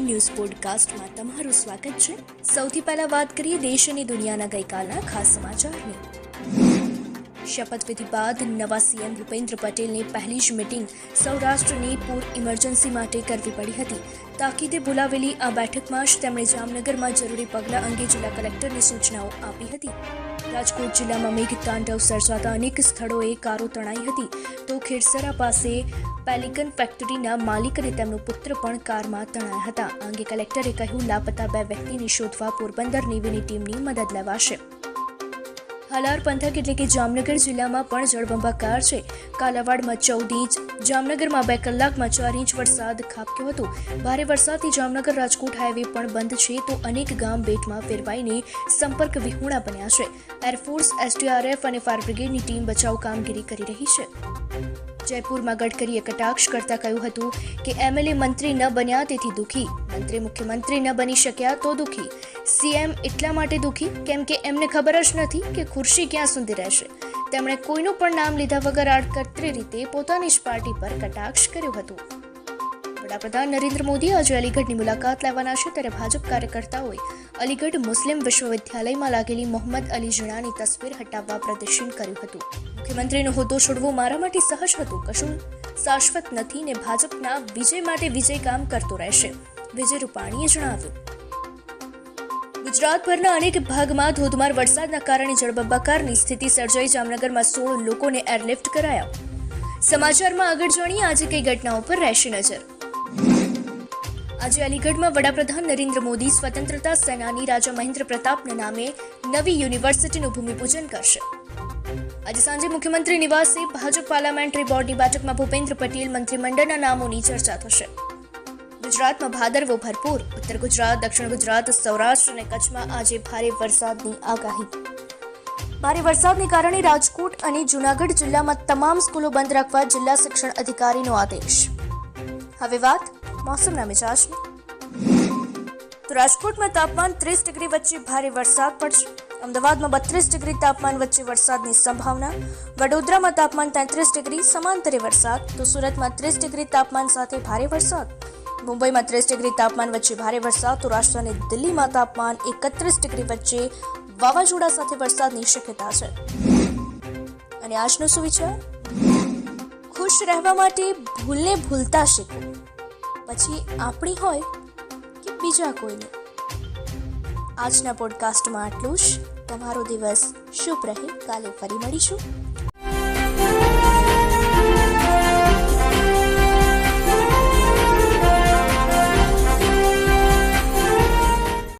News પોડકાસ્ટમાં તમારું સ્વાગત છે. સૌથી પહેલા વાત કરીએ દેશ અને દુનિયાના ગઈકાલના ખાસ સમાચારની. શપથવિધિ બાદ નવા સીએમ ભૂપેન્દ્ર પટેલની પહેલી જ મિટિંગ સૌરાષ્ટ્રની પૂર ઇમરજન્સી માટે કરવી પડી હતી તાકીદે બોલાવેલી આ બેઠકમાં જ તેમણે જામનગરમાં જરૂરી પગલાં અંગે જિલ્લા કલેક્ટરને સૂચનાઓ આપી હતી રાજકોટ જિલ્લામાં મેઘતાંડવ સર્જાતા અનેક સ્થળોએ કારો તણાઈ હતી। તો ખેડસરા પાસે પેલિકન ફેક્ટરીના માલિક અને તેમનો પુત્ર પણ કારમાં તણાયા હતા। અંગે કલેક્ટરે કહ્યું, લાપતા બે વ્યક્તિને શોધવા પોરબંદર નેવીની ટીમની મદદ લેવાશે। હાલાર પંથક એટલે કે જામનગર જિલ્લામાં પણ જળબંબાકાર છે. કાલાવાડમાં ચૌદ ઇંચ, જામનગરમાં બે કલાકમાં ચાર ઇંચ વરસાદ ખાબક્યો હતો. ભારે વરસાદથી જામનગર રાજકોટ હાઈવે પણ બંધ છે તો અનેક ગામ બેટમાં ફેરવાઈને સંપર્ક વિહોણા બન્યા છે. એરફોર્સ, એસડીઆરએફ અને ફાયર બ્રિગેડની ટીમ બચાવ કામગીરી કરી રહી છે. જયપુરમાં ગડકરીએ કટાક્ષ કરતા કહ્યું હતું કે એમએલએ મંત્રી ન બન્યા તેથી દુઃખી. મંત્રી મુખ્યમંત્રી ન બની શક્યા તો દુઃખી. સીએમ એટલા માટે દુઃખી કેમ કે એમને ખબર જ નથી કે ખુરશી ક્યાં સુધી રહેશે. તેમણે કોઈનું પણ નામ લીધા વગર આડકતરી રીતે પોતાની જ પાર્ટી પર કટાક્ષ કર્યો હતો. વડાપ્રધાન નરેન્દ્ર મોદી આજે અલીગઢની મુલાકાત લેવાના છે ત્યારે ભાજપ કાર્યકર્તાઓએ અલીગઢ મુસ્લિમ વિશ્વવિદ્યાલયમાં લાગેલી મોહમ્મદ અલી જણાની તસવીર હટાવવા પ્રદર્શન કર્યું હતું. મુખ્યમંત્રીનો હોદ્દો છોડવો મારા માટે સહજ હતું. કશું શાશ્વત નથી ને ભાજપના વિજય માટે વિજય કામ કરતો રહેશે. વિજય રૂપાણીએ જણાવ્યું. ગુજરાતભરના અનેક ભાગમાં ધોધમાર વરસાદના કારણે જળબંબાકારની સ્થિતિ સર્જાઈ. જામનગરમાં સોળ લોકોને એરલિફ્ટ કરાયા. સમાચારમાં આગળ જાણીએ, આજે કઈ ઘટનાઓ પર રહેશે નજર? આજે અલીગઢમાં વડાપ્રધાન નરેન્દ્ર મોદી સ્વતંત્રતા સેનાની રાજા મહેન્દ્ર પ્રતાપના નામે નવી યુનિવર્સિટીનું ભૂમિપૂજન કરશે. આજે સાંજે મુખ્યમંત્રી નિવાસે ભાજપ પાર્લામેન્ટરી બોર્ડની બેઠકમાં ભૂપેન્દ્ર પટેલ મંત્રીમંડળના નામોની ચર્ચા થશે. ગુજરાતમાં ભાદરવો ભરપૂર. ઉત્તર ગુજરાત, દક્ષિણ ગુજરાત, સૌરાષ્ટ્ર અને કચ્છમાં આજે ભારે વરસાદની આગાહી. ભારે વરસાદને કારણે રાજકોટ અને જૂનાગઢ જિલ્લામાં તમામ સ્કૂલો બંધ રાખવા જિલ્લા શિક્ષણ અધિકારીનો આદેશ. હવે વાત મોસમના મિજાજની તો રાજકોટમાં તાપમાન ત્રીસ ડિગ્રી વચ્ચે ભારે વરસાદ પડશે. અમદાવાદમાં બત્રીસ ડિગ્રી તાપમાન વચ્ચે વરસાદની સંભાવના. વડોદરામાં તાપમાન તેત્રીસ ડિગ્રી, સમાંતરે વરસાદ. તો સુરતમાં ત્રીસ ડિગ્રી તાપમાન સાથે ભારે વરસાદ. મુંબઈમાં ત્રીસ ડિગ્રી તાપમાન વચ્ચે ભારે વરસાદ, તો રાજધાની દિલ્હીમાં તાપમાન એકત્રીસ ડિગ્રી વચ્ચે વાવાઝોડા સાથે વરસાદની શક્યતા છે. અને આજનો શું વિચાર? ખુશ રહેવા માટે ભૂલને ભૂલતા શીખો. પછી આપણી હોય કે બીજા કોઈની. આજના પોડકાસ્ટમાં આટલું જ. તમારો દિવસ શુભ રહે. કાલે ફરી મળીશું.